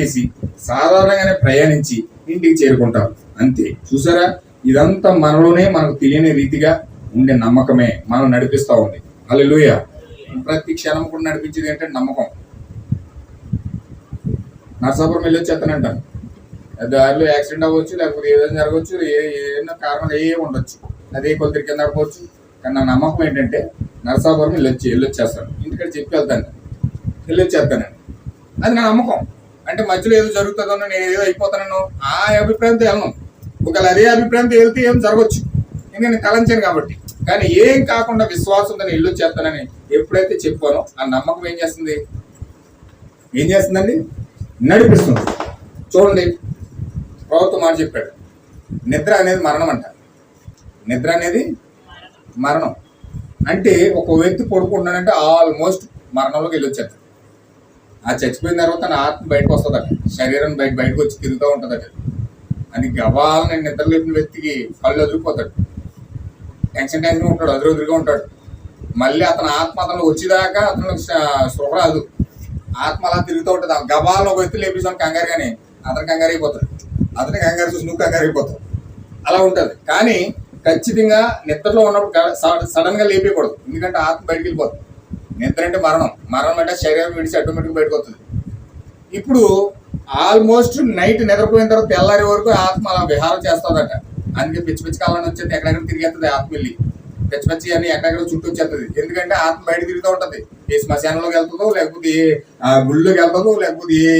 చేసి సాధారణంగానే ప్రయాణించి ఇంటికి చేరుకుంటారు. అంతే. చూసారా? ఇదంతా మనలోనే మనకు తెలియని రీతిగా ఉండే నమ్మకమే మనం నడిపిస్తా ఉంది. అల్లెలుయ ప్రతి క్షణం కూడా నడిపించేది ఏంటంటే నమ్మకం. నరసాపురం వెళ్ళి వచ్చేస్తానంటాను దారిలో యాక్సిడెంట్ అవ్వచ్చు లేకపోతే ఏదైనా జరగవచ్చు ఏ- ఏదైనా కారణం ఏ ఉండొచ్చు. అదే కొద్ది కింద అడగవచ్చు కానీ నా నమ్మకం ఏంటంటే నరసాపురం వెళ్ళి వచ్చి వెళ్ళి చెప్పి వెళ్తాను. వెళ్ళొచ్చేస్తానండి అది నా నమ్మకం. అంటే మధ్యలో ఏదో జరుగుతుందో నేను ఏదో అయిపోతానో ఆ అభిప్రాయంతో వెళ్ళను. ఒకవేళ అదే అభిప్రాయంతో వెళ్తే ఏం జరగవచ్చు? ఎందుకంటే నేను తలంచాను కాబట్టి. కానీ ఏం కాకుండా విశ్వాసం నేను ఇల్లు చేస్తానని ఎప్పుడైతే చెప్పానో ఆ నమ్మకం ఏం చేస్తుంది? ఏం చేస్తుందండి? నడిపిస్తుంది. చూడండి ప్రభుత్వం మాట చెప్పాడు. నిద్ర అనేది మరణం అంట. నిద్ర అనేది మరణం. అంటే ఒక వ్యక్తి పడుకుంటున్నాడంటే ఆల్మోస్ట్ మరణంలోకి వెళ్ళి వచ్చేస్తాడు ఆ చచ్చిపోయిన తర్వాత తన ఆత్మ బయటకు వస్తుందట. శరీరం బయట బయటకు వచ్చి తిరుగుతూ ఉంటుందట. అది గవాలని నిద్ర లేపిన వ్యక్తికి కళ్ళు వదిలిపోతాడు టెన్షన్ టెన్షన్ ఉంటాడు అదురుదురుగా ఉంటాడు. మళ్ళీ అతని ఆత్మ అతను వచ్చేదాకా అతను స్పృహ రాదు. ఆత్మ అలా తిరుగుతూ ఉంటుంది. ఆ గబాలను ఒక వ్యక్తి లేపిస్తాను కంగారు కానీ అతను కంగారు అయిపోతాడు అతని కంగారు చూసి నువ్వు కంగారు అయిపోతావు అలా ఉంటుంది. కానీ ఖచ్చితంగా నిద్రలో ఉన్నప్పుడు సడన్గా లేపేయకూడదు. ఎందుకంటే ఆత్మ బయటికి వెళ్ళిపోతుంది. నిద్ర అంటే మరణం. మరణం అంటే శరీరం విడిచి ఆటోమేటిక్ బయటకు వస్తుంది. ఇప్పుడు ఆల్మోస్ట్ నైట్ నిద్రపోయిన తర్వాత తెల్లారి వరకు ఆత్మ అలా విహారం చేస్తుందట. అందుకే పిచ్చి పిచ్చి కాలం వచ్చేది ఎక్కడెక్కడ తిరిగేస్తుంది ఆత్మ వెళ్ళి. పిచ్చి పిచ్చి అని ఎక్కడెక్కడ చుట్టూ వచ్చేస్తుంది ఎందుకంటే ఆత్మ బయట తిరుగుతూ ఉంటుంది. ఏ శ్మశానంలోకి వెళ్తుందో లేకపోతే ఏ ఆ, గుళ్ళోకి వెళ్తుందో లేకపోతే ఏ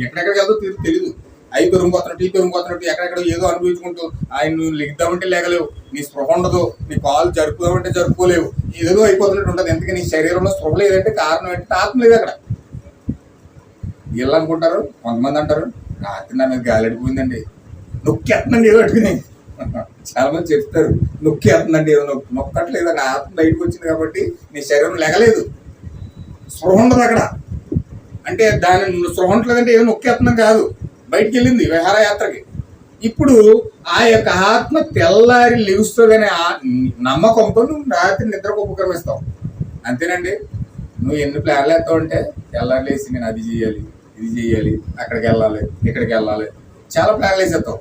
ఎక్కడెక్కడికి వెళ్తుందో తెలియదు అవి పెరిగిపోతున్నట్టు ఈ పెరిగిపోతున్నట్టు ఎక్కడెక్కడ ఏదో అనుభవించుకుంటూ ఆయన నువ్వు లెగ్దామంటే లేగలేవు. నీ స్పృహ ఉండదు నీ కాలు జరుపుదామంటే జరుపుకోలేవు. ఏదో అయిపోతున్నట్టు ఉంటుంది. ఎందుకంటే నీ శరీరంలో స్పృహ లేదంటే కారణం ఏంటంటే ఆత్మ లేదు అక్కడ. వీళ్ళు అనుకుంటారు కొంతమంది అంటారు రాత్రి నా మీద గాలి అడిపోయిందండి నొక్కేస్తుందండి ఏదో అట్టుకుని చాలా మంది చెప్తారు నొక్కేస్తుందండి ఏదో నొక్కి నొక్కట్లేదు అక్కడ ఆత్మ బయటకు వచ్చింది కాబట్టి నీ శరీరం లెగలేదు. స్పృహ ఉండదు అక్కడ. అంటే దాని స్పృహ ఉండలేదంటే ఏదో నొక్కేస్తుందని కాదు. బయటికి వెళ్ళింది విహారయాత్రకి. ఇప్పుడు ఆ యొక్క ఆత్మ తెల్లారి లెగుస్తుందనే ఆ నమ్మకంతో నువ్వు రాత్రి నిద్రకు ఉపక్రమిస్తావు. అంతేనండి. నువ్వు ఎన్ని ప్లాన్లు వేస్తావు అంటే తెల్లారి లేచి నేను అది చేయాలి ఇది చేయాలి అక్కడికి వెళ్ళాలి ఇక్కడికి వెళ్ళాలి. చాలా ప్లాన్లు వేసేస్తావు.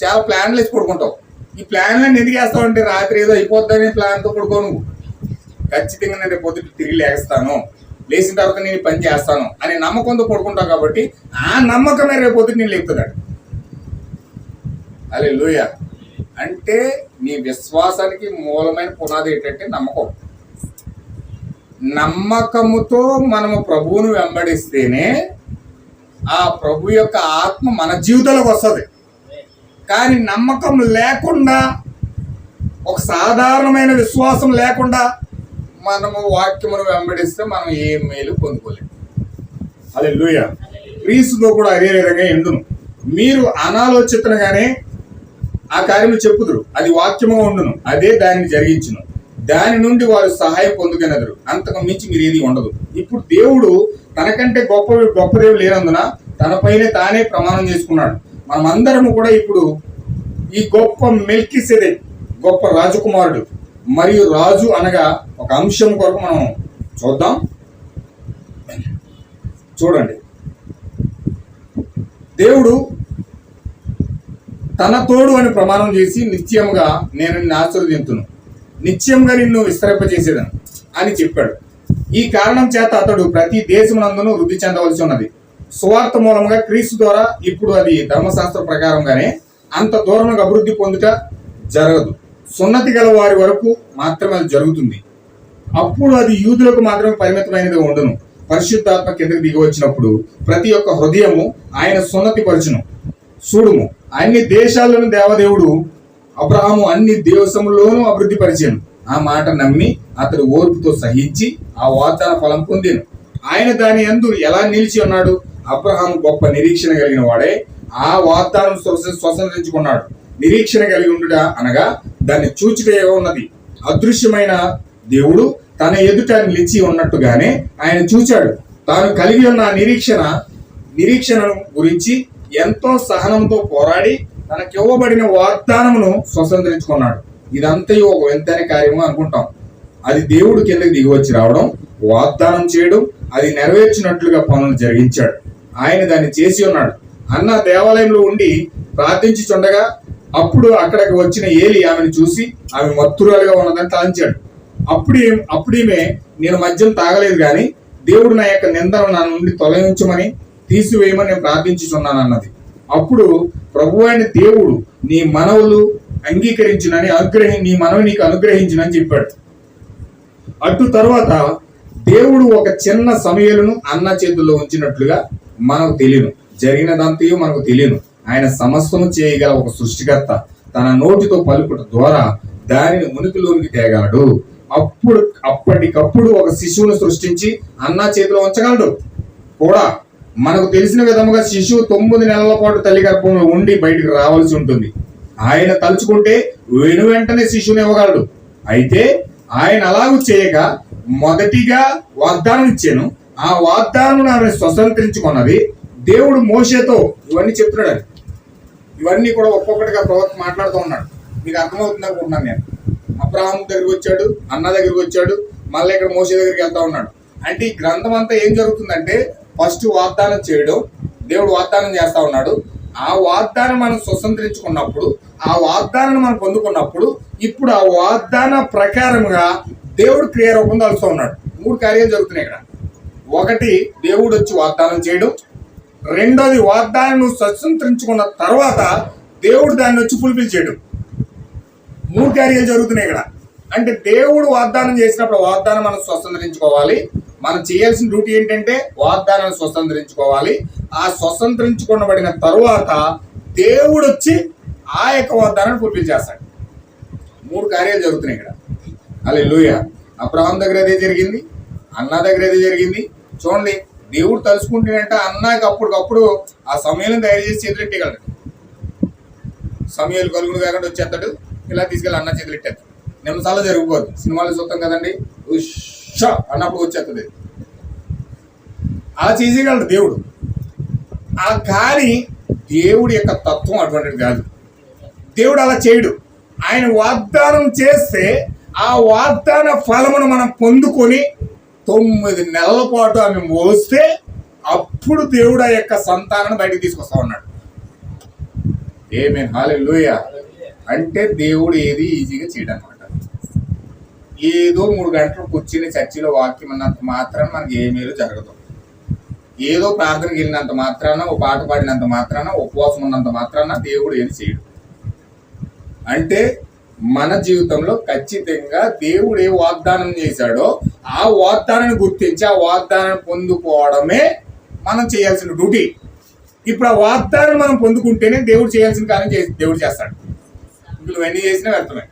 చాలా ప్లాన్లు వేసి పడుకుంటావు. ఈ ప్లాన్లను ఎందుకు వేస్తావు అంటే రాత్రి ఏదో అయిపోద్దని ప్లాన్తో పడుకో నువ్వు. ఖచ్చితంగా నేను రేపు పొద్దుట తిరిగి లేస్తాను. లేచిన తర్వాత నేను పని చేస్తాను అనే నమ్మకంతో పడుకుంటావు కాబట్టి ఆ నమ్మకమే రేపు పొద్దుట నేను లేపుతున్నాడు అలే లూయ అంటే నీ విశ్వాసానికి మూలమైన పునాది ఏంటంటే నమ్మకం. నమ్మకముతో మనము ప్రభువును వెంబడిస్తేనే ఆ ప్రభు యొక్క ఆత్మ మన జీవితంలోకి వస్తుంది. కానీ నమ్మకం లేకుండా ఒక సాధారణమైన విశ్వాసం లేకుండా మనము వాక్యమును వెంబడిస్తే మనం ఏ మేలు పొందుకోలేము. అదే లూయ క్రీస్తులో కూడా అదే విధంగా ఎండును మీరు అనాలోచితనగానే ఆ కార్యము చెప్పుదురు. అది వాక్యముగా ఉండును. అదే దానిని జరిగించును. దాని నుండి వారు సహాయం పొందుకునేదరు. అంతకు మించి మీరు ఏది ఉండదు. ఇప్పుడు దేవుడు తనకంటే గొప్ప గొప్ప దేవుడు లేనందున తనపైనే తానే ప్రమాణం చేసుకున్నాడు. మనమందరము కూడా ఇప్పుడు ఈ గొప్ప మెల్కి గొప్ప రాజకుమారుడు మరియు రాజు అనగా ఒక అంశం కొరకు మనం చూద్దాం. చూడండి. దేవుడు తన తోడు అని ప్రమాణం చేసి నిత్యంగా నేను నిన్ను ఆశీర్వదింతును. నిత్యంగా నిన్ను విస్తరింపజేసేదను అని చెప్పాడు. ఈ కారణం చేత అతడు ప్రతి దేశమునందును వృద్ధి చెందవలసి ఉన్నది. సువార్త మూలంగా క్రీస్తు ద్వారా ఇప్పుడు అది ధర్మశాస్త్ర ప్రకారంగానే అంత దూరంగా అభివృద్ధి పొందుట జరగదు. సున్నతి గల వారి వరకు మాత్రమే అది జరుగుతుంది. అప్పుడు అది యూదులకు మాత్రమే పరిమితమైనది ఉండను. పరిశుద్ధాత్మ కిందకి దిగి వచ్చినప్పుడు ప్రతి ఒక్క హృదయము ఆయన సున్నతి పరచును చూడుము అన్ని దేశాల్లోని దేవదేవుడు అబ్రహాము అన్ని దేశములోనూ అభివృద్ధి పరిచాను. ఆ మాట నమ్మి అతడు ఓర్పుతో సహించి ఆ వాగ్దాన ఫలం పొందాను. ఆయన దాని అందు ఎలా నిలిచి ఉన్నాడు? అబ్రహాం గొప్ప నిరీక్షణ కలిగిన వాడే. ఆ వాగ్దానం స్వస- స్వతంత్రించుకున్నాడు నిరీక్షణ కలిగి ఉండుట అనగా దాన్ని చూచిటగా ఉన్నది. అదృశ్యమైన దేవుడు తన ఎదుట నిలిచి ఉన్నట్టుగానే ఆయన చూచాడు. తాను కలిగి ఉన్న నిరీక్షణ నిరీక్షణను గురించి ఎంతో సహనంతో పోరాడి తనకి ఇవ్వబడిన వాగ్దానమును స్వతంత్రించుకున్నాడు. ఇదంతయు ఒక వింతైన కార్యము అనుకుంటాం. అది దేవుడు కిందకి దిగి వచ్చి రావడం వాగ్దానం చేయడం అది నెరవేర్చినట్లుగా పనులు జరిగించాడు. ఆయన దాన్ని చేసి ఉన్నాడు. అన్న దేవాలయంలో ఉండి ప్రార్థించుచుండగా అప్పుడు అక్కడికి వచ్చిన ఏలి ఆమెను చూసి ఆమె మత్తురాలుగా ఉన్నదని తలంచాడు. అప్పుడు అప్పుడేమే నేను మద్యం తాగలేదు కానీ దేవుడు నా యొక్క నిందను నా నుండి తొలగించమని తీసివేయమని నేను ప్రార్థించుచున్నాను అన్నది అప్పుడు ప్రభు అయిన దేవుడు నీ మనవులు అంగీకరించినని అనుగ్రహి నీ మనవి నీకు అనుగ్రహించినని చెప్పాడు. అటు తర్వాత దేవుడు ఒక చిన్న సమయలను అన్న చేతుల్లో ఉంచినట్లుగా మనకు తెలియను. జరిగినదంతయు మనకు తెలియను. ఆయన సమస్తము చేయగల ఒక సృష్టికర్త తన నోటితో పలుకుట ద్వారా దానిని ఉనికిలోనికి తేగలడు. అప్పుడు అప్పటికప్పుడు ఒక శిశువును సృష్టించి అన్న చేతిలో ఉంచగలడు. కూడా మనకు తెలిసిన విధముగా శిశువు తొమ్మిది నెలల పాటు తల్లి గర్భంలో ఉండి బయటికి రావాల్సి ఉంటుంది. ఆయన తలుచుకుంటే వెను వెంటనే శిశువుని ఇవ్వగలడు. అయితే ఆయన అలాగూ చేయక మొదటిగా వాగ్దానం ఇచ్చాను. ఆ వాగ్దానం ఆమె స్వతంత్రించుకున్నది దేవుడు మోషేతో ఇవన్నీ చెప్తున్నాడు. ఇవన్నీ కూడా ఒక్కొక్కటిగా ప్రవక్త మాట్లాడుతూ ఉన్నాడు. మీకు అర్థమవుతుంది అనుకుంటున్నాను నేను. అబ్రాహం దగ్గరికి వచ్చాడు అన్న దగ్గరికి వచ్చాడు మళ్ళీ ఇక్కడ మోసే దగ్గరికి వెళ్తా ఉన్నాడు. అంటే ఈ గ్రంథం అంతా ఏం జరుగుతుందంటే ఫస్ట్ వాగ్దానం చేయడం దేవుడు వాగ్దానం చేస్తా ఉన్నాడు. ఆ వాగ్దానం మనం స్వతంత్రించుకున్నప్పుడు ఆ వాగ్దానం మనం పొందుకున్నప్పుడు ఇప్పుడు ఆ వాగ్దాన ప్రకారంగా దేవుడు క్రియారూపం తలుస్తూ ఉన్నాడు. మూడు కార్యాలు జరుగుతున్నాయి ఇక్కడ. ఒకటి దేవుడు వచ్చి వాగ్దానం చేయడం రెండోది వాగ్దానం నువ్వు స్వతంత్రించుకున్న తర్వాత దేవుడు దాన్ని వచ్చి ఫుల్ఫిల్ చేయడం. మూడు క్యారియర్లు జరుగుతున్నాయి ఇక్కడ. అంటే దేవుడు వాగ్దానం చేసినప్పుడు వాగ్దానం మనం స్వతంత్రించుకోవాలి. మనం చేయాల్సిన డ్యూటీ ఏంటంటే వాగ్దానాన్ని స్వతంత్రించుకోవాలి. ఆ స్వతంత్రించుకునబడిన తరువాత దేవుడు వచ్చి ఆ యొక్క వాగ్దానాన్ని ఫుల్ఫిల్ చేస్తాడు. మూడు కార్యాలు జరుగుతున్నాయి ఇక్కడ. అలా లూయ అబ్రహం దగ్గర అదే జరిగింది. అన్న దగ్గర అదే జరిగింది. చూడండి. దేవుడు తలుచుకుంటేనంట అన్నకి అప్పటికప్పుడు ఆ సమయాన్ని తయారు చేసి చేతులెట్టేయగలడు సమయాలు కలుగును కాకుండా వచ్చేస్తాడు. ఇలా తీసుకెళ్ళి అన్న చేతులు ఎట్టేస్తాడు నిమిషాల్లో జరిగిపోద్ది సినిమాలు చూస్తాం కదండి. ఉష అన్నప్పుడు వచ్చేస్తుంది అలా చేసేయగలడు దేవుడు. ఆ కానీ దేవుడి యొక్క తత్వం అటువంటిది కాదు. దేవుడు అలా చేయడు. ఆయన వాగ్దానం చేస్తే ఆ వాగ్దాన ఫలమును మనం పొందుకొని తొమ్మిది నెలల పాటు ఆమె మోస్తే అప్పుడు దేవుడు ఆ యొక్క సంతానాన్ని బయటకు తీసుకొస్తా ఉన్నాడు. ఏమే? హాలెలూయ అంటే దేవుడు ఏది ఈజీగా చేయడం అనమాట ఏదో మూడు గంటలు కూర్చుని చర్చిలో వాక్యం అన్నంత మాత్రాన మనకి ఏ మేలు జరగదు. ఏదో ప్రార్థనకి వెళ్ళినంత మాత్రాన ఓ పాట పాడినంత మాత్రాన ఉపవాసం ఉన్నంత మాత్రాన దేవుడు ఏది చేయడు. అంటే మన జీవితంలో ఖచ్చితంగా దేవుడు ఏ వాగ్దానం చేశాడో ఆ వాగ్దానాన్ని గుర్తించి ఆ వాగ్దానాన్ని పొందుకోవడమే మనం చేయాల్సిన డ్యూటీ. ఇప్పుడు ఆ వాగ్దానం మనం పొందుకుంటేనే దేవుడు చేయాల్సిన కార్యం చేసి దేవుడు చేస్తాడు. ఇప్పుడు నువ్వన్నీ ఎన్ని చేసినా వ్యర్థమే.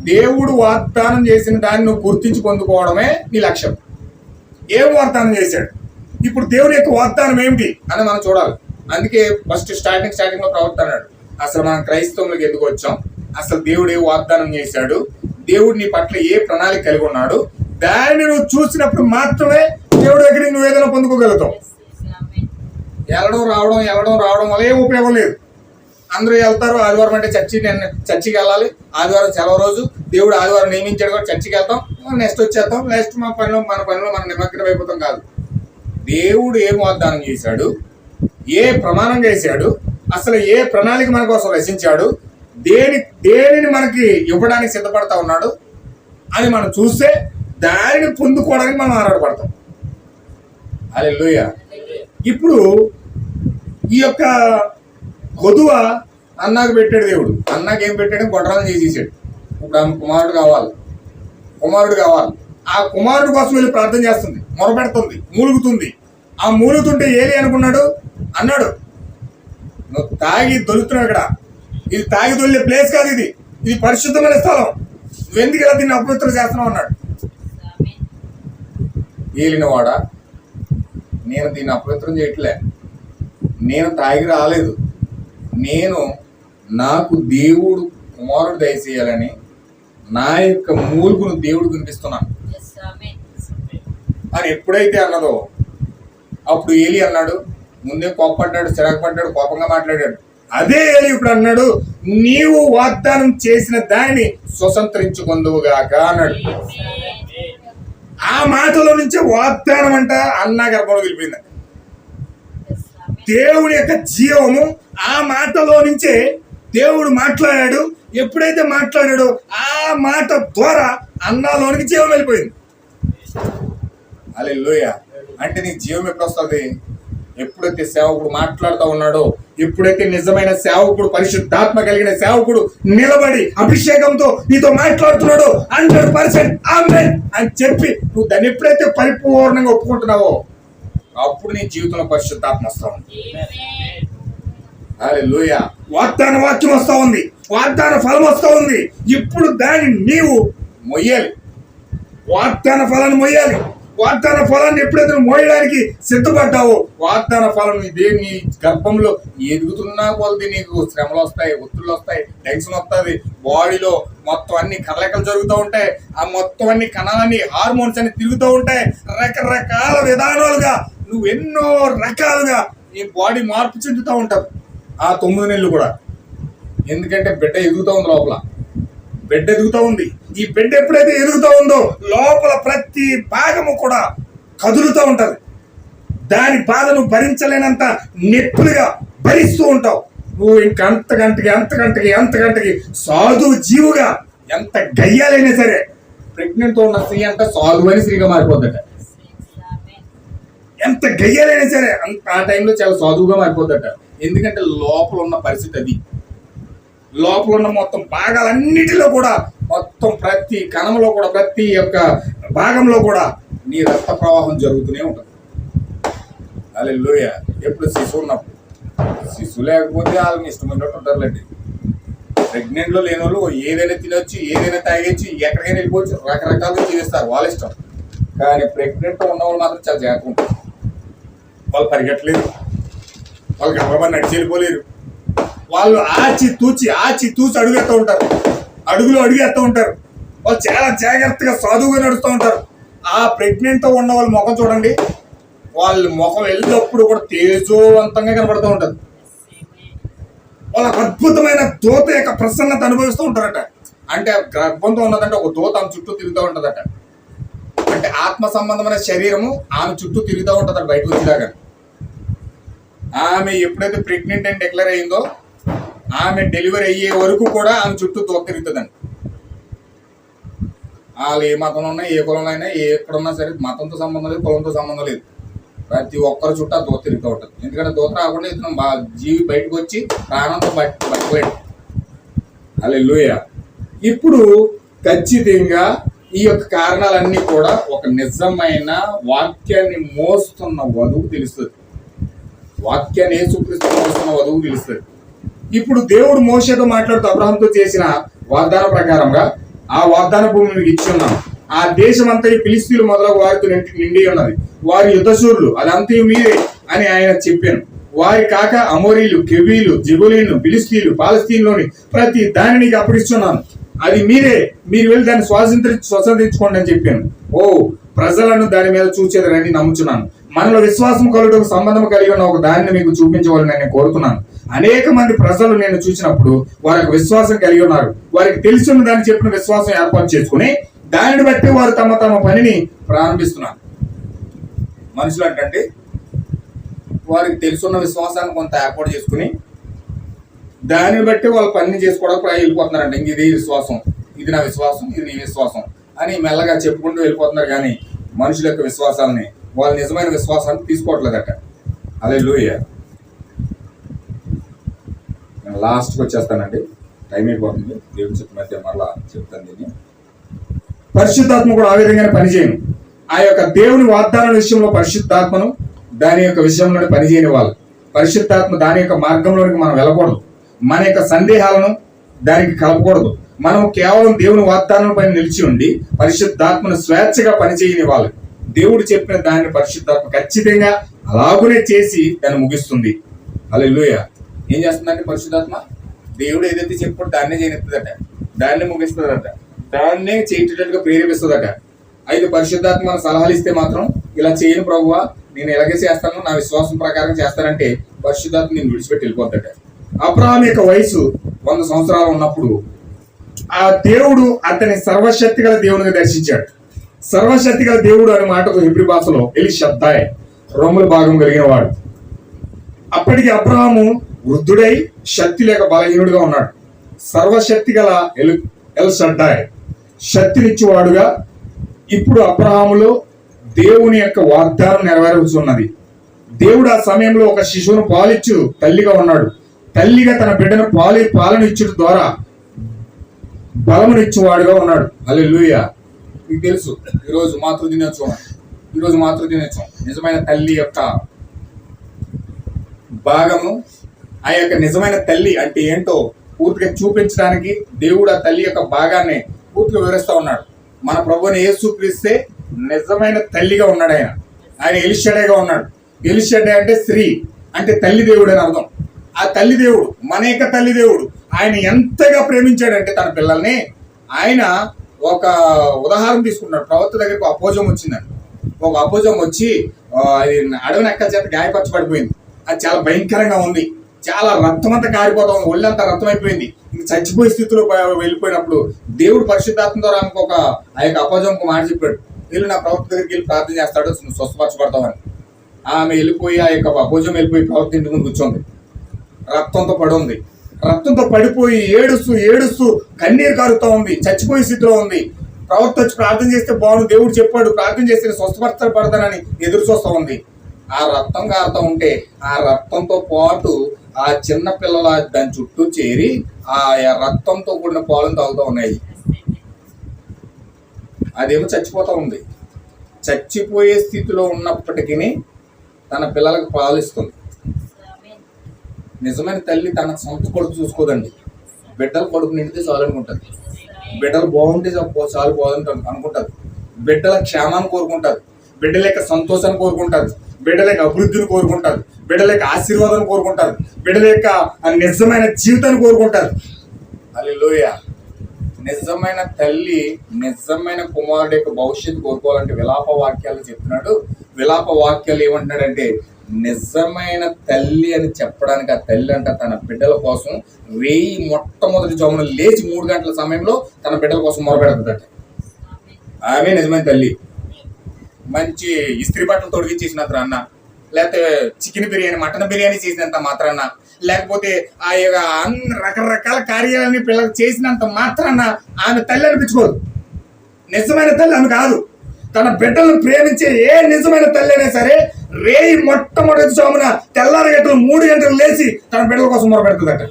దేవుడు వాగ్దానం చేసిన దాన్ని నువ్వు గుర్తించి పొందుకోవడమే నీ లక్ష్యం. ఏం వాగ్దానం చేశాడు? ఇప్పుడు దేవుడి యొక్క వాగ్దానం ఏమిటి అని మనం చూడాలి. అందుకే ఫస్ట్ స్టార్టింగ్ స్టార్టింగ్లో ప్రవర్తన అసలు మనం క్రైస్తవులకు ఎందుకు వచ్చాం? అసలు దేవుడు ఏ వాగ్దానం చేశాడు. దేవుడు నీ పట్ల ఏ ప్రణాళిక కలిగి ఉన్నాడు? దాన్ని నువ్వు చూసినప్పుడు మాత్రమే దేవుడి దగ్గర నువ్వు ఏదైనా పొందుకోగలుగుతావు. వెళ్ళడం రావడం వెళ్ళడం రావడం వల్ల ఏం ఉపయోగం లేదు. అందరూ వెళ్తారు ఆదివారం అంటే చర్చి నేను చర్చికి వెళ్ళాలి. ఆదివారం సెలవు రోజు. దేవుడు ఆదివారం నియమించాడు కూడా చర్చికి వెళ్తాం. నెక్స్ట్ వచ్చేస్తాం. నెక్స్ట్ మా పనిలో మన పనిలో మనం నిమగ్నం అయిపోతాం కాదు. దేవుడు ఏం వాగ్దానం చేశాడు? ఏ ప్రమాణం చేశాడు? అసలు ఏ ప్రణాళిక మన కోసం రచించాడు? దేని దేనిని మనకి ఇవ్వడానికి సిద్ధపడతా ఉన్నాడు అని మనం చూస్తే దానిని పొందుకోవడానికి మనం ఆరాటపడతాం. లూయ ఇప్పుడు ఈ యొక్క కొదువ అన్నాకు పెట్టాడు దేవుడు. అన్నాకు ఏం పెట్టాడు? గొడ్రాలను చేసేసాడు. ఇప్పుడు ఆమె కుమారుడు కావాలి. కుమారుడు కావాలి. ఆ కుమారుడు కోసం వెళ్ళి ప్రార్థన చేస్తుంది. మొరపెడుతుంది. మూలుగుతుంది. ఆ మూలుగుతుంటే ఏది అనుకున్నాడు అన్నాడు. నువ్వు తాగి దొరుకుతున్నావు ఇక్కడ. ఇది తాగి దొల్లే ప్లేస్ కాదు ఇది. ఇది పరిశుద్ధమైన స్థలం. నువ్వు ఎందుకు ఇలా దీన్ని అపవిత్రం చేస్తున్నావు అన్నాడు. ఏలినవాడా? నేను దీన్ని అపవిత్రం చేయట్లే. నేను తాగి రాలేదు. నేను నాకు దేవుడు కుమారుడు దయచేయాలని నా యొక్క మూలుగును దేవుడు వినిపిస్తున్నాను. అని ఎప్పుడైతే అన్నదో అప్పుడు ఏలి అన్నాడు ముందే కోపడ్డాడు చిరాకుపడ్డాడు కోపంగా మాట్లాడాడు. అదే ఏలి ఇప్పుడు అన్నాడు నీవు వాగ్దానం చేసిన దాన్ని స్వతంత్రించుకుందువుగాక అన్నాడు. ఆ మాటలో నుంచే వాగ్దానం అంట అన్నా గర్భంలో వెళ్ళిపోయింది దేవుడి యొక్క జీవము ఆ మాటలో నుంచే దేవుడు మాట్లాడాడు. ఎప్పుడైతే మాట్లాడాడో ఆ మాట ద్వారా అన్నాలోనికి జీవం వెళ్ళిపోయింది. అలే అంటే నీకు జీవం ఎప్పుడు వస్తుంది ఎప్పుడైతే సేవకుడు మాట్లాడుతూ ఉన్నాడో ఎప్పుడైతే నిజమైన సేవకుడు పరిశుద్ధాత్మ కలిగిన సేవకుడు నిలబడి అభిషేకంతో నీతో మాట్లాడుతున్నాడో హండ్రెడ్ పర్సెంట్ అని చెప్పి నువ్వు దాన్ని ఎప్పుడైతే పరిపూర్ణంగా ఒప్పుకుంటున్నావో అప్పుడు నీ జీవితంలో పరిశుద్ధాత్మ వస్తా ఉంది. అరే లూయ వాగ్దాన వాక్యం వస్తూ ఉంది. వాగ్దాన ఫలం వస్తూ ఉంది. ఇప్పుడు దాన్ని నీవు మొయ్యాలి. వాగ్దాన ఫలాన్ని మొయ్యాలి. వాగ్దాన ఫలాన్ని ఎప్పుడైతే మోయడానికి సిద్ధపడ్డావో వాగ్దాన ఫలం ఇదే నీ గర్భంలో ఎదుగుతున్నా కొలది నీకు. శ్రమలు వస్తాయి ఒత్తిళ్ళు వస్తాయి టెన్షన్ వస్తుంది. బాడీలో మొత్తం అన్ని కదలికలు జరుగుతూ ఉంటాయి. ఆ మొత్తం అన్ని కణాలన్నీ హార్మోన్స్ అన్ని తిరుగుతూ ఉంటాయి. రకరకాల విధానాలుగా నువ్వు ఎన్నో రకాలుగా నీ బాడీ మార్పు చెందుతూ ఉంటావు. ఆ తొమ్మిది నెలలు కూడా. ఎందుకంటే బిడ్డ ఎదుగుతూ ఉంది లోపల. బిడ్డ ఎదుగుతూ ఉంది. ఈ బిడ్డ ఎప్పుడైతే ఎదుగుతూ ఉందో లోపల ప్రతి భాగము కూడా కదులుతూ ఉంటుంది. దాని బాధను భరించలేనంత నెప్పులుగా భరిస్తూ ఉంటావు. నువ్వు ఇంక అంతగంటకి గంటకి అంత గంటకి అంత గంటకి సాధు జీవుగా ఎంత గయ్యాలైనా సరే ప్రెగ్నెంట్ ఉన్న స్త్రీ అంట సాధు అని స్త్రీగా మారిపోద్దట. ఎంత గయ్యాలైనా సరే అంత ఆ టైంలో చాలా సాధువుగా మారిపోద్దట. ఎందుకంటే లోపల ఉన్న పరిస్థితి అది. లోపల ఉన్న మొత్తం భాగాలన్నిటిలో కూడా మొత్తం ప్రతి కణంలో కూడా ప్రతి యొక్క భాగంలో కూడా నీ రక్త ప్రవాహం జరుగుతూనే ఉంటుంది. అలా లోయ ఎప్పుడు శిశువు ఉన్నప్పుడు. శిశువు లేకపోతే వాళ్ళని ఇష్టమైనట్టు ఉంటారులేండి. ప్రెగ్నెంట్లో లేని వాళ్ళు ఏదైనా తినొచ్చు ఏదైనా తాగొచ్చు ఎక్కడికైనా వెళ్ళిపోవచ్చు రకరకాలుగా జీవిస్తారు వాళ్ళ ఇష్టం. కానీ ప్రెగ్నెంట్ ఉన్న వాళ్ళు మాత్రం చాలా జాగ్రత్త ఉంటారు. వాళ్ళు పరిగెట్టలేరు. వాళ్ళకి గబగబా నడిచి వెళ్ళిపోలేరు. వాళ్ళు ఆచి తూచి ఆచి తూచి అడుగేస్తూ ఉంటారు. అడుగులు అడుగేస్తూ ఉంటారు. వాళ్ళు చాలా జాగ్రత్తగా సాధువుగా నడుస్తూ ఉంటారు. ఆ ప్రెగ్నెంట్తో ఉన్న వాళ్ళ ముఖం చూడండి. వాళ్ళ ముఖం వెళ్ళినప్పుడు కూడా తేజోవంతంగా కనబడుతూ ఉంటుంది. వాళ్ళకు అద్భుతమైన దూత యొక్క ప్రసన్నత అనుభవిస్తూ ఉంటారట. అంటే గర్భంతో ఉన్నదంటే ఒక దూత ఆమె చుట్టూ తిరుగుతూ ఉంటుందట. అంటే ఆత్మ సంబంధమైన శరీరము ఆమె చుట్టూ తిరుగుతూ ఉంటుంది బయటకు వచ్చేదాకా. ఆమె ఎప్పుడైతే ప్రెగ్నెంట్ అని డిక్లేర్ అయిందో ఆమె డెలివరీ అయ్యే వరకు కూడా ఆమె చుట్టూ దూత వాళ్ళు ఏ మతంలో ఉన్నా ఏ కులంలో అయినా ఏ ఎక్కడున్నా సరే మతంతో సంబంధం లేదు కులంతో సంబంధం లేదు. ప్రతి ఒక్కరి చుట్టూ ఆ దూత తిరుగుతూ ఉంటుంది. ఎందుకంటే దూత రాకుండా ఇతను బా జీవి బయటకు వచ్చి ప్రాణంతో బయట బయటపోయాడు అలా ఇప్పుడు ఖచ్చితంగా ఈ యొక్క కారణాలన్నీ కూడా ఒక నిజమైన వాక్యాన్ని మోస్తున్న వధువు తెలుస్తుంది. వాక్యాన్ని యేసుక్రీస్తు మోస్తున్న వధువు తెలుస్తుంది. ఇప్పుడు దేవుడు మోసతో మాట్లాడుతూ అబ్రహంతో చేసిన వాగ్దాన ప్రకారంగా ఆ వాగ్దాన భూమిని మీకు ఇచ్చి ఉన్నాను ఆ దేశం అంతా ఈ పిలిస్తీలు మొదలగు వారితో నిండి నిండి ఉన్నది. వారి యుద్ధశూరులు అదంతా మీరే అని ఆయన చెప్పాను. వారి కాక అమోరీలు కెవీలు జిబులీలు ఫిలిస్తీన్లు పాలస్తీన్లోని ప్రతి దానిని నీకు అప్పగిస్తున్నాను. అది మీరే మీరు వెళ్ళి దాన్ని స్వాతంత్ర స్వతంత్రించుకోండి అని చెప్పాను. ఓ ప్రజలను దాని మీద చూచేదని నమ్ముచున్నాను. మనలో విశ్వాసం కలుగుటకు సంబంధం కలిగి ఉన్న ఒక దానిని మీకు చూపించవాలని నేను కోరుతున్నాను అనేక మంది ప్రజలు నేను చూసినప్పుడు వారికి విశ్వాసం కలిగి ఉన్నారు. వారికి తెలిసిన దాన్ని చెప్పిన విశ్వాసం ఏర్పాటు చేసుకుని దానిని బట్టి వారు తమ తమ పనిని ప్రారంభిస్తున్నారు. మనుషులు అంటే వారికి తెలుసున్న విశ్వాసాన్ని కొంత ఏర్పాటు చేసుకుని దానిని బట్టి వాళ్ళ పని చేసుకోవడానికి వెళ్ళిపోతున్నారంట ఇంక ఇది విశ్వాసం. ఇది నా విశ్వాసం ఇది నీ విశ్వాసం అని మెల్లగా చెప్పుకుంటూ వెళ్ళిపోతున్నారు. కానీ మనుషుల యొక్క విశ్వాసాలని వాళ్ళ నిజమైన విశ్వాసాన్ని తీసుకోవట్లేదట. అదే లూయ నేను లాస్ట్కి వచ్చేస్తానండి. టైం అయిపోతుంది. దేవుని చెప్పి మధ్య మరలా చెప్తాను దీన్ని. పరిశుద్ధాత్మ కూడా ఆ విధంగానే పనిచేయను. ఆ యొక్క దేవుని వాగ్దానం విషయంలో పరిశుద్ధాత్మను దాని యొక్క విషయంలోనే పనిచేయని వాళ్ళు. పరిశుద్ధాత్మ దాని యొక్క మార్గంలోనికి మనం వెళ్ళకూడదు. మన యొక్క సందేహాలను దానికి కలపకూడదు. మనం కేవలం దేవుని వాగ్దానం పైన నిలిచి ఉండి పరిశుద్ధాత్మను స్వేచ్ఛగా పనిచేయని వాళ్ళు. దేవుడు చెప్పిన దాన్ని పరిశుద్ధాత్మ ఖచ్చితంగా అలాగునే చేసి దాన్ని ముగిస్తుంది. అలా ఏం చేస్తుందంటే పరిశుద్ధాత్మ? దేవుడు ఏదైతే చెప్పాడో దాన్నే చేయనిస్తుందట. దాన్నే ముగిస్తుందట దాన్నే చేయటట్టుగా ప్రేరేపిస్తుందట. అయితే పరిశుద్ధాత్మ మన సలహాలు ఇస్తే మాత్రం ఇలా చేయను ప్రభువా నేను ఎలాగే చేస్తాను నా విశ్వాసం ప్రకారం చేస్తానంటే పరిశుద్ధాత్మ నేను విడిచిపెట్టి వెళ్ళిపోతాడ అబ్రహాం యొక్క వయసు వంద సంవత్సరాలు ఉన్నప్పుడు ఆ దేవుడు అతని సర్వశక్తి గల దేవునిగా దర్శించాడు. సర్వశక్తి గల దేవుడు అనే మాటకు హిబ్రి భాషలో ఎలి శబ్దాయ్ రొమ్ముల భాగం కలిగిన వాడు. అప్పటికి అబ్రహాము వృద్ధుడై శక్తి లేక బలహీనుడిగా ఉన్నాడు. సర్వశక్తి గల ఎల్ ఎల్ షడ్డాయ్ శక్తినిచ్చేవాడుగా ఇప్పుడు అబ్రహాములో దేవుని యొక్క వాగ్దానం నెరవేరుచున్నది దేవుడు ఆ సమయంలో ఒక శిశువును పాలిచ్చు తల్లిగా ఉన్నాడు. తల్లిగా తన బిడ్డను పాలి పాలన ఇచ్చుట ద్వారా బలమునిచ్చేవాడుగా ఉన్నాడు. అల్లు మీకు తెలుసు ఈరోజు మాతృ దినోత్సవం ఈరోజు మాతృ దినోత్సవం నిజమైన తల్లి యొక్క భాగము ఆ యొక్క నిజమైన తల్లి అంటే ఏంటో పూర్తిగా చూపించడానికి దేవుడు ఆ తల్లి యొక్క భాగాన్ని పూర్తిగా వివరిస్తూ ఉన్నాడు. మన ప్రభుని యేసు క్రీస్తే నిజమైన తల్లిగా ఉన్నాడు ఆయన. ఆయన ఎలిషడేగా ఉన్నాడు. ఎలిషడే అంటే స్త్రీ అంటే తల్లి దేవుడు అని అర్థం. ఆ తల్లి దేవుడు మన యొక్క తల్లి దేవుడు ఆయన ఎంతగా ప్రేమించాడంటే తన పిల్లల్ని ఆయన ఒక ఉదాహరణ తీసుకున్నాడు ప్రవక్త దగ్గరికి ఒక అపోజం వచ్చిందండి. ఒక అపోజం వచ్చి అది అడవి నక్కల చేత గాయపరచబడిపోయింది. అది చాలా భయంకరంగా ఉంది. చాలా రక్తం అంతా కారిపోతా ఉంది ఒళ్ళంతా రక్తం అయిపోయింది. ఇంక చచ్చిపోయే స్థితిలో వెళ్ళిపోయినప్పుడు దేవుడు పరిశుద్ధాత్మ ద్వారా ఆమెకు ఒక ఆ యొక్క అపోజంకు మాట చెప్పాడు. వీళ్ళు నా ప్రవక్త దగ్గరికి వెళ్ళి ప్రార్థన చేస్తాడు. నువ్వు స్వస్థపరచబడతావని. ఆమె వెళ్ళిపోయి ఆ యొక్క అపోజం వెళ్ళిపోయి ప్రవక్త ఇంటి ముందు కూర్చోంది. రక్తంతో పడి ఉంది రక్తంతో పడిపోయి ఏడుస్తూ ఏడుస్తూ కన్నీరు కారుతూ ఉంది చచ్చిపోయే స్థితిలో ఉంది. ప్రవక్త వచ్చి ప్రార్థన చేస్తే బాగుండు దేవుడు చెప్పాడు ప్రార్థన చేస్తే స్వస్థపరచబడతానని ఎదురు చూస్తూ ఉంది. ఆ రక్తం కారుతూ ఉంటే ఆ రక్తంతో పాటు ఆ చిన్న పిల్లల దాని చుట్టూ చేరి ఆ రక్తంతో కూడిన పాలను తాగుతూ ఉన్నాయి. అదేమో చచ్చిపోతూ ఉంది. చచ్చిపోయే స్థితిలో ఉన్నప్పటికీ తన పిల్లలకు పాలిస్తుంది నిజమైన తల్లి తన సొంత కొడుకు చూసుకోదండి. బిడ్డల కొడుకు నిండితే చాలనుకుంటుంది. బిడ్డలు బాగుంటే చాలు చాలు బాగుంటుంది అనుకుంటారు బిడ్డల క్షేమాన్ని కోరుకుంటారు బిడ్డల యొక్క సంతోషాన్ని కోరుకుంటారు బిడ్డల యొక్క అభివృద్ధిని కోరుకుంటారు బిడ్డల యొక్క ఆశీర్వాదాన్ని కోరుకుంటారు బిడ్డల యొక్క నిజమైన జీవితాన్ని కోరుకుంటారు అల్లెలూయ నిజమైన తల్లి నిజమైన కుమారుడు యొక్క భవిష్యత్తు కోరుకోవాలంటే విలాప వాక్యాలు చెప్తున్నాడు విలాప వాక్యాలు ఏమంటున్నాడంటే నిజమైన తల్లి అని చెప్పడానికి ఆ తల్లి అంట తన బిడ్డల కోసం వెయ్యి మొట్టమొదటి జమున లేచి మూడు గంటల సమయంలో తన బిడ్డల కోసం మొరపెడుతుందట. ఆమె నిజమైన తల్లి. మంచి ఇస్త్రీ బట్టలు తొడిగించేసినంత అన్న. లేకపోతే చికెన్ బిర్యానీ మటన్ బిర్యానీ చేసినంత మాత్రాన లేకపోతే ఆ యొక్క అన్ని రకరకాల కార్యాలన్నీ పిల్లలకు చేసినంత మాత్రాన ఆమె తల్లి అనిపించుకోదు. నిజమైన తల్లి ఆమె కాదు. తన బిడ్డలను ప్రేమించే ఏ నిజమైన తల్లి అయినా సరే రేయి మొట్టమొదటి చోమున తెల్లారి గంటలు మూడు గంటలు లేచి తన బిడ్డల కోసం మొరపెడుతుందట.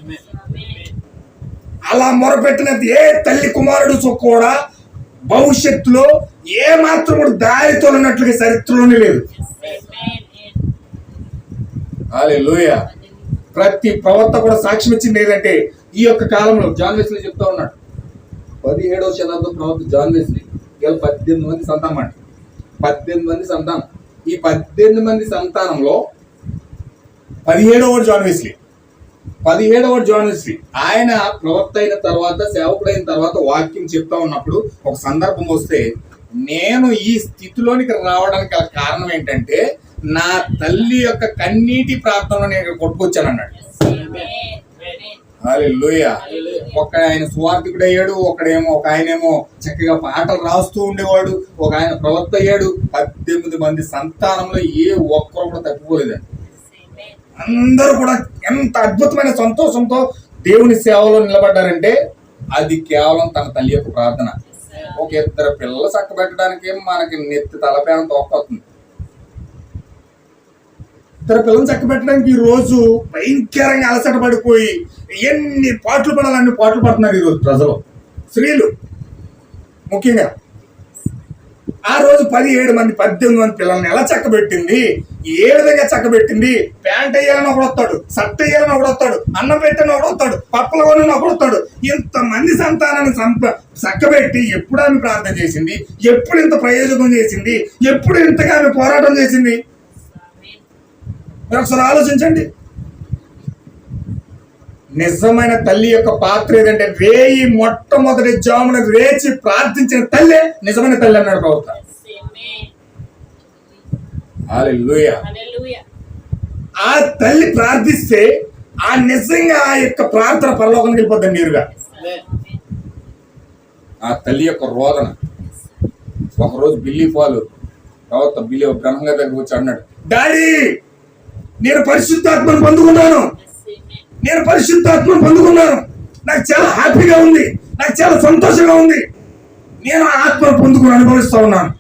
అలా మొరపెట్టిన ఏ తల్లి కుమారుడు కూడా భవిష్యత్తులో ఏ మాత్రం కూడా దారి తోలినట్లుగా చరిత్రలోనే లేదు. లూయ ప్రతి ప్రవక్త కూడా సాక్ష్యం ఇచ్చింది ఏంటంటే ఈ యొక్క కాలంలో జాన్ వెస్లీ చెప్తా ఉన్నాడు. పదిహేడవ శతాబ్దం ప్రవక్త జాన్ వెస్లీ ఇవాళ పద్దెనిమిది మంది సంతానం అండి. పద్దెనిమిది మంది సంతానం. ఈ పద్దెనిమిది మంది సంతానంలో పదిహేడవ జాన్ వెస్లీ పదిహేడవ జాన్ వెస్లీ ఆయన ప్రవక్త అయిన తర్వాత సేవకుడైన తర్వాత వాక్యం చెప్తా ఉన్నప్పుడు ఒక సందర్భం వస్తే నేను ఈ స్థితిలోనికి రావడానికి గల కారణం ఏంటంటే నా తల్లి యొక్క కన్నీటి ప్రార్థనలో నేను ఇక్కడ కొట్టుకొచ్చాను అన్నాడు హల్లెలూయా. ఒక ఆయన సువార్థికుడు అయ్యాడు ఒకడేమో ఒక ఆయనేమో చక్కగా పాటలు రాస్తూ ఉండేవాడు ఒక ఆయన ప్రవక్త అయ్యాడు. పద్దెనిమిది మంది సంతానంలో ఏ ఒక్కరు కూడా తప్పిపోలేదండి. అందరూ కూడా ఎంత అద్భుతమైన సంతోషంతో దేవుని సేవలో నిలబడ్డారంటే అది కేవలం తన తల్లి యొక్క ప్రార్థన. ఒక ఇద్దరు పిల్లలు చక్కబెట్టడానికి మనకి నెత్తి తలపేనం తోకొస్తుంది తన పిల్లలు చక్కబెట్టడానికి ఈ రోజు భయంకరంగా అలసట పడిపోయి ఎన్ని పాటలు పడాలన్ని పాటలు పడుతున్నారు ఈరోజు ప్రజలు. స్త్రీలు. ముఖ్యంగా. ఆ రోజు పదిహేడు మంది పద్దెనిమిది మంది పిల్లల్ని ఎలా చక్కబెట్టింది? ఏ విధంగా చక్కబెట్టింది? ప్యాంట్ వేయాలని ఒకడు వస్తాడు షర్ట్ వేయాలని ఒకడు వస్తాడు అన్నం పెట్టని ఒకడు వస్తాడు పప్పుల కొనని ఒకడు వస్తాడు. ఇంతమంది సంతానాన్ని సంప చక్కబెట్టి ఎప్పుడు ఆమె ప్రార్థన చేసింది? ఎప్పుడు ఇంత ప్రయోజనం చేసింది? ఎప్పుడు ఇంతగా ఆమె పోరాటం చేసింది? మీరు ఒకసారి ఆలోచించండి. నిజమైన తల్లి యొక్క పాత్ర ఏదంటే రేయి మొట్టమొదటి జామున వేచి ప్రార్థించిన తల్లే నిజమైన తల్లి అన్నాడు ప్రవక్త. హల్లెలూయా. ఆ తల్లి ప్రార్థిస్తే ఆ నిజంగా ఆ యొక్క ప్రార్థన పరలోకానికి వెళ్ళిపోద్ది నేరుగా. ఆ తల్లి యొక్క రోదన. ఒకరోజు బిల్లి పాలు ప్రవక్త బిల్లి బ్రహ్మంగా దగ్గర వచ్చి అన్నాడు డాడీ నేను పరిశుద్ధాత్మను పొందుకున్నాను. నేను పరిశుద్ధాత్మను పొందుకున్నాను. నాకు చాలా హ్యాపీగా ఉంది. నాకు చాలా సంతోషంగా ఉంది. నేను ఆత్మను పొందుకుని అనుభవిస్తా ఉన్నాను.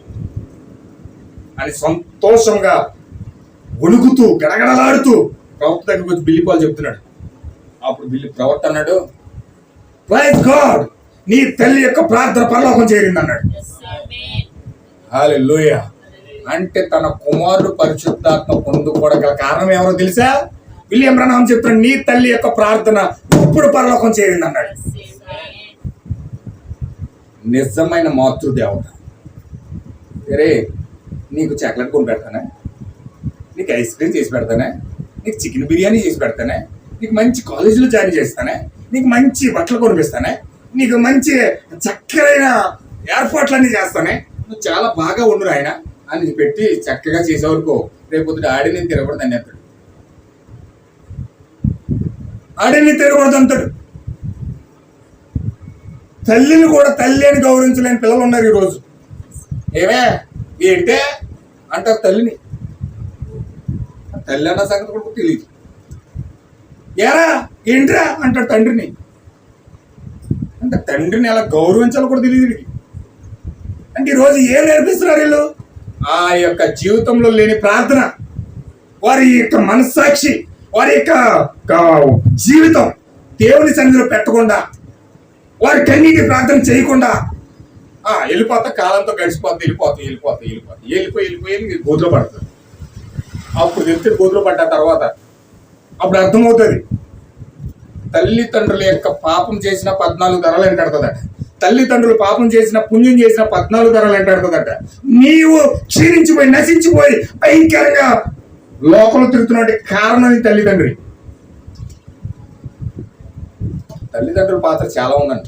అని సంతోషంగా వణుకుతూ గడగడలాడుతూ ప్రవక్త దగ్గరికి వచ్చి బిల్లి పాలు చెప్తున్నాడు. అప్పుడు బిల్లి ప్రవక్త అన్నాడు ప్రైజ్ గాడ్ నీ తల్లి యొక్క ప్రార్థన పరలోకం చేరింది అన్నాడు హాలెలూయ అంటే తన కుమారుడు పరిశుద్ధాత్మ పొందుకోవడం గల కారణం ఎవరో తెలుసా? విలియం బ్రహ్మ చెప్తున్నాడు నీ తల్లి యొక్క ప్రార్థన ఇప్పుడు పరలోకం చేరింది అన్నాడు నిజమైన మాతృదేవత. సరే నీకు చాక్లెట్ కొని పెడతానే? నీకు ఐస్ క్రీమ్ చేసి పెడతానే? నీకు చికెన్ బిర్యానీ చేసి పెడతానే? నీకు మంచి కాలేజీలో జాయిన్ చేస్తానే? నీకు మంచి బట్టలు కొనిపిస్తానే నీకు మంచి చక్కరైన ఏర్పాట్లన్నీ చేస్తానే? నువ్వు చాలా బాగా ఉండు ఆయన అని పెట్టి చక్కగా చేసేవరకు రేపు పొద్దుట ఆడి నేను తిరగకూడదు అని ఆడిని తిరగకూడదు అంటాడు. తల్లిని కూడా తల్లి అని గౌరవించలేని పిల్లలు ఉన్నారు ఈరోజు. ఏమే? ఏంటే? అంటారు తల్లిని. తల్లి అన్న సంగతి కూడా తెలియదు ఎరా ఏంట్రా? అంటాడు తండ్రిని. అంటే తండ్రిని ఎలా గౌరవించాలో కూడా తెలియదు అంటే ఈరోజు ఏం నేర్పిస్తున్నారు వీళ్ళు? ఆ యొక్క జీవితంలో లేని ప్రార్థన వారి యొక్క మనస్సాక్షి వారి యొక్క జీవితం దేవుని సన్నిధిలో పెట్టకుండా వారి కన్నీటి ప్రార్థన చేయకుండా ఆ వెళ్ళిపోతా కాలంతో గడిచిపోతే వెళ్ళిపోతుంది వెళ్ళిపోతుంది వెళ్ళిపోతుంది వెళ్ళిపోయి వెళ్ళిపోయి మీరు గోతులో పడుతుంది అప్పుడు తెలిసి గోతులో పడ్డ తర్వాత అప్పుడు అర్థమవుతుంది. తల్లిదండ్రుల యొక్క పాపం చేసిన పద్నాలుగు ధరలు ఎంటాడుతుందట తల్లిదండ్రులు పాపం చేసిన పుణ్యం చేసిన పద్నాలుగు ధరలు ఎంటాడుతుందట నీవు క్షీణించిపోయి నశించిపోయి భయంకరంగా లోకంలో తిరుగుతున్నటువంటి కారణం ఈ తల్లిదండ్రి. తల్లిదండ్రుల పాత్ర చాలా ఉందంట.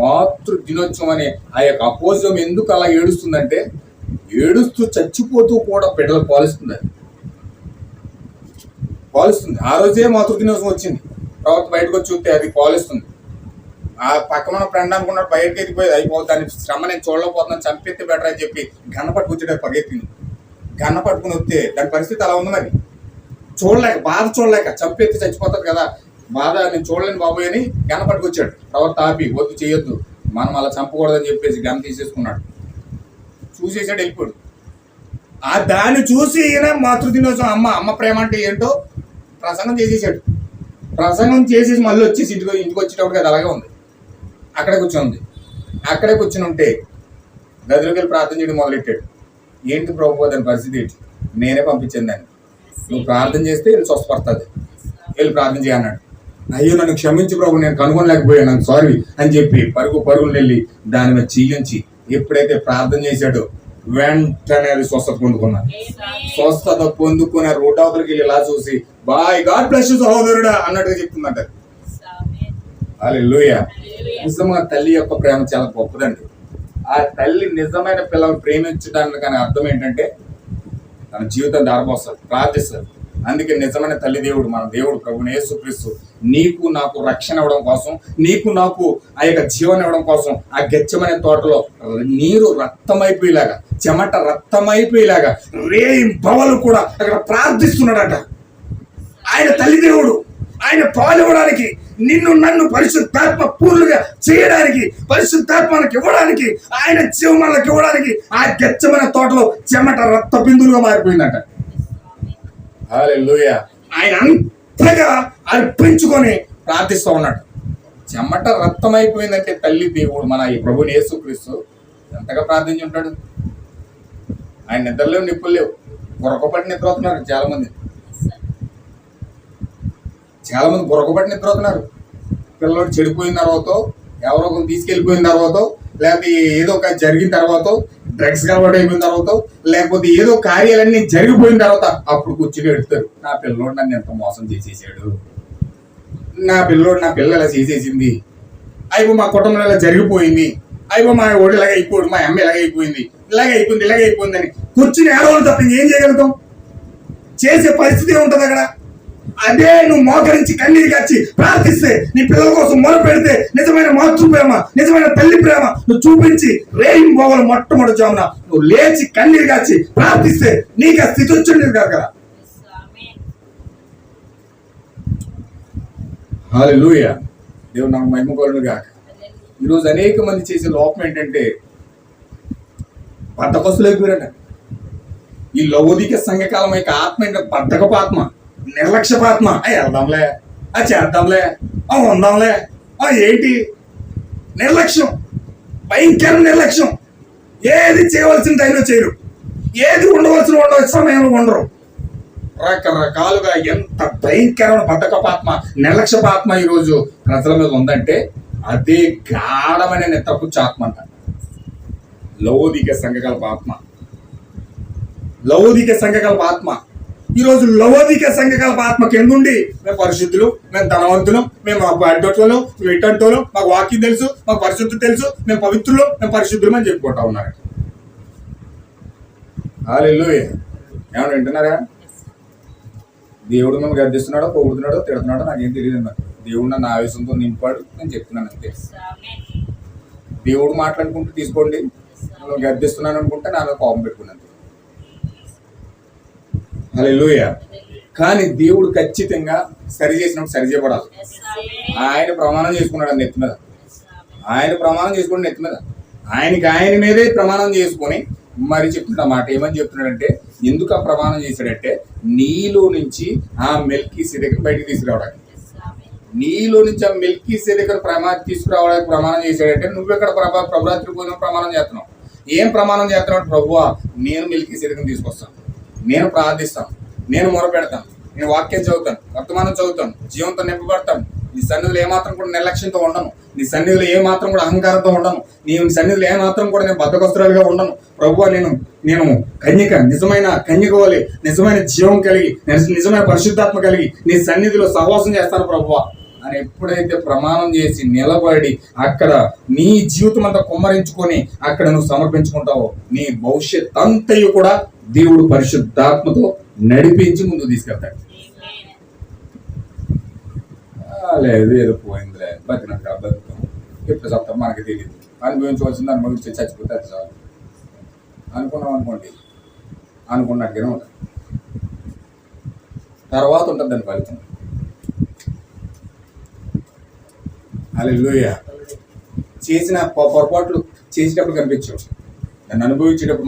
మాతృ దినోత్సవం అనే ఆ యొక్క అపోజం ఎందుకు అలా ఏడుస్తుందంటే ఏడుస్తూ చచ్చిపోతూ కూడా బిడ్డలు పాలిస్తుంది అది పాలిస్తుంది. ఆ రోజే మాతృ దినోత్సవం వచ్చింది. తర్వాత బయటకు వచ్చి చూస్తే అది పాలిస్తుంది. ఆ పక్కన ఉన్న ఫ్రెండ్ అనుకున్నాడు బయటకి ఎదిగిపోయేది అయిపోతుంది దాని శ్రమ నేను చూడలేకపోతున్నాను చంపేస్తే బెటర్ అని చెప్పి గన్న పట్టుకొచ్చాడు పగెత్తింది. గన్న పట్టుకుని వస్తే దాని పరిస్థితి అలా ఉంది మరి? చూడలేక బాధ చూడలేక చంపేస్తే చచ్చిపోతుంది కదా. బాధ నేను చూడలేను బాబోయ్ అని గన్న పట్టుకొచ్చాడు. ప్రవర్త ఆపి వద్దు చేయొద్దు మనం అలా చంపకూడదని చెప్పేసి గన్న తీసేసుకున్నాడు. చూసేసాడు వెళ్ళిపోడు. ఆ దాన్ని చూసి ఈయన మాతృదినోత్సవం అమ్మ అమ్మ ప్రేమ అంటే ఏంటో ప్రసంగం చేసేసాడు. ప్రసంగం చేసేసి మళ్ళీ వచ్చేసి ఇంటికి ఇంటికి వచ్చేటప్పుడు కదా అలాగే ఉంది. అక్కడే కూర్చుంది. అక్కడే కూర్చుని ఉంటే గదిలోకి వెళ్ళి ప్రార్థన చేయడం మొదలెట్టాడు. ఏంటి ప్రభు దాని పరిస్థితి? ఏంటి నేనే పంపించాను దాన్ని. నువ్వు ప్రార్థన చేస్తే వెళ్ళి స్వస్థపడుతుంది వెళ్ళి ప్రార్థన చేయన్నాడు అయ్యో నన్ను క్షమించు ప్రభు నేను కనుగొనలేకపోయాను. నాకు సారీ అని చెప్పి పరుగు పరుగులు వెళ్ళి దాని మీద చీలించి ఎప్పుడైతే ప్రార్థన చేశాడో వెంటనే అది స్వస్థత పొందుకున్నాను స్వస్థత పొందుకున్న రోడ్ అవతలకి వెళ్ళి ఇలా చూసి బాయ్ గాడ్ బ్లెస్ సహోదరుడా అన్నట్టుగా చెప్తుందంట. హల్లెలూయా నిజంగా తల్లి యొక్క ప్రేమ చాలా గొప్పదండి. ఆ తల్లి నిజమైన పిల్లలు ప్రేమించడానికి కానీ అర్థం ఏంటంటే తన జీవితం దారపోస్తుంది ప్రార్థిస్తారు అందుకే నిజమైన తల్లి దేవుడు మన దేవుడు ప్రభుని యేసుక్రీస్తు. నీకు నాకు రక్షణ ఇవ్వడం కోసం నీకు నాకు ఆ యొక్క జీవనం ఇవ్వడం కోసం ఆ గెచ్చమనే తోటలో నీరు రక్తమైపోయేలాగా చెమట రక్తమైపోయేలాగా రేయి బవలు కూడా అక్కడ ప్రార్థిస్తున్నాడట. ఆయన తల్లి దేవుడు. ఆయన ఇవ్వడానికి నిన్ను నన్ను పరిశుద్ధాత్మ పూర్లుగా చేయడానికి పరిశుద్ధాత్మలకు ఇవ్వడానికి ఆయన జీవమాలకు ఇవ్వడానికి ఆ గెచ్చమైన తోటలో చెమట రక్త బిందువులుగా మారిపోయిందట. ఆయన అంతగా అర్పించుకొని ప్రార్థిస్తూ ఉన్నాడు. చెమట రక్తమైపోయిందంటే తల్లి దేవుడు మన ఈ ప్రభుని యేసుక్రీస్తు ఎంతగా ప్రార్థించి ఉంటాడు? ఆయన నిద్రలేవు నిప్పులు లేవు. గురకపట్టి నిద్రపోతున్నారు చాలా మంది చాలామంది మంది నిద్రపోతున్నారు. పిల్లలు చెడిపోయిన తర్వాత ఎవరో ఒకరు తీసుకెళ్ళిపోయిన తర్వాత లేకపోతే ఏదో ఒక జరిగిన తర్వాత డ్రగ్స్ అలవాటు అయిపోయిన తర్వాత లేకపోతే ఏదో కార్యాలన్నీ జరిగిపోయిన తర్వాత అప్పుడు కూర్చుని పెడతారు నా పిల్లోడు నన్ను ఎంత మోసం చేసేసాడు? నా పిల్లోడు నా పిల్ల ఇలా చేసేసింది? అయిపో మా కుటుంబంలో ఇలా జరిగిపోయింది? అయిపో మా ఓడి ఇలాగ అయిపోడు మా అమ్మ ఇలాగ అయిపోయింది ఇలాగ అయిపోయింది ఇలాగ అయిపోయింది అని కూర్చుని ఏడవాళ్ళు తప్ప ఏం చేయగలుగుతాం? చేసే పరిస్థితి ఉంటుంది అక్కడ? అదే నువ్వు మోకరించి కన్నీరు కచ్చి ప్రార్థిస్తే నీ పిల్లల కోసం మొదలు పెడితే నిజమైన మాతృప్రేమ నిజమైన తల్లి ప్రేమ నువ్వు చూపించి రేయిం బోగలు మొట్టమొదటి జామున నువ్వు లేచి కన్నీరు కాచి ప్రార్థిస్తే నీకు ఆ స్థితి వచ్చింది కాక హాలి లూయ దేవుడు నాకు మహిమగోలను కాక ఈరోజు అనేక మంది చేసే లోపం ఏంటంటే బద్దకొస్తులు ఈ లౌదిక సంఘకాలం యొక్క ఆత్మ ఏంటంటే బద్దకపు ఆత్మ. నిర్లక్ష్యపాత్మ. ఆ, వెళ్దాంలే. ఆ చేద్దాంలే. ఆ ఉందాంలే. ఆ ఏంటి? నిర్లక్ష్యం. భయంకర నిర్లక్ష్యం. ఏది చేయవలసిన టైంలో చేయరు. ఏది ఉండవలసిన ఉండవలసిన సమయంలో ఉండరు. రకరకాలుగా ఎంత భయంకరమైన బద్దకపాత్మ నిర్లక్ష్యపాత్మ ఈరోజు ప్రజల మీద ఉందంటే అదే గాఢమైన నెత్తపుచ్చు ఆత్మ అంట. లౌదిక సంఘకల్ప ఆత్మ. లౌదిక సంఘకల్ప ఆత్మ. ఈరోజు లవోదిక సంఘకల్ప ఆత్మ కిందుండి మేము పరిశుద్ధులు మేము ధనవంతులం మేము అడ్డోట్లలో మేము ఇట్టంటోలు మాకు వాక్యం తెలుసు మాకు పరిశుద్ధి తెలుసు మేము పవిత్రులు మేము పరిశుద్ధులు అని చెప్పుకుంటా ఉన్నారు. హాలెలూయ. ఏమన్నా వింటున్నారా? దేవుడు నన్ను గద్దిస్తున్నాడో పొగుడుతున్నాడో తిడుతున్నాడో నాకేం తెలియదు అన్నారు దేవుడు నన్ను ఆవేశంతో నింపాడు నేను చెప్తున్నాను అంతే. దేవుడు మాట్లాడుకుంటూ తీసుకోండి. నన్ను గద్దిస్తున్నాను అనుకుంటే నాలో కోపం పెట్టుకున్నాను. హల్లెలూయ. కానీ దేవుడు ఖచ్చితంగా సరి చేసినప్పుడు సరి చేయబడాలి. ఆయన ప్రమాణం చేసుకున్నాడు నెత్తి మీద. ఆయన ప్రమాణం చేసుకుని నెత్తి మీద. ఆయనకి ఆయన మీదే ప్రమాణం చేసుకొని మరి చెప్తున్న మాట ఏమని చెప్తున్నాడంటే ఎందుకు ఆ ప్రమాణం చేశాడంటే నీలో నుంచి ఆ మిల్కీ సిరికను బయటకు తీసుకురావడానికి. నీలో నుంచి ఆ మిల్కీ సిరికను ప్రమా తీసుకురావడానికి ప్రమాణం చేశాడంటే నువ్వు ఎక్కడ ప్రభా ప్రభురాత్రి పోయిన ప్రమాణం చేస్తున్నావు? ఏం ప్రమాణం చేస్తున్నావు? ప్రభువా నేను మిల్కీ సిరికను తీసుకొస్తాను. నేను ప్రార్థిస్తాను. నేను మొరపెడతాను. నేను వాక్యం చదువుతాను. వర్తమానం చదువుతాను. జీవంతో నింపబడతాను. నీ సన్నిధిలో ఏమాత్రం కూడా నిర్లక్ష్యంతో ఉండను. నీ సన్నిధిలో ఏమాత్రం కూడా అహంకారంతో ఉండను. నీ సన్నిధిలో ఏమాత్రం కూడా నేను బద్దకొస్తురాలుగా ఉండను. ప్రభు నేను నేను కన్యక నిజమైన కన్యక నిజమైన జీవం కలిగి నిజమైన పరిశుద్ధాత్మ కలిగి నీ సన్నిధిలో సహవాసం చేస్తాను ప్రభువా. అని ఎప్పుడైతే ప్రమాణం చేసి నిలబడి అక్కడ నీ జీవితం అంతా కుమ్మరించుకొని అక్కడ నువ్వు సమర్పించుకుంటావో నీ భవిష్యత్ అంతయు కూడా దేవుడు పరిశుద్ధాత్మతో నడిపించి ముందుకు తీసుకెళ్తాడు. లేదు ఏదో పోయిందిలే బతినట్టు అబద్ధం ఎప్పుడు చెప్తాం మనకి తెలియదు. అనుభవించవలసింది అనుభవించి చచ్చిపోతే అది చాలు. అనుకున్నాం అనుకోండి. అనుకున్నట్టుగానే ఉంటుంది తర్వాత ఉంటుంది దాని ఫలితం. అలా చేసిన పొ- పొరపాట్లు చేసేటప్పుడు కనిపించవు. దాన్ని అనుభవించేటప్పుడు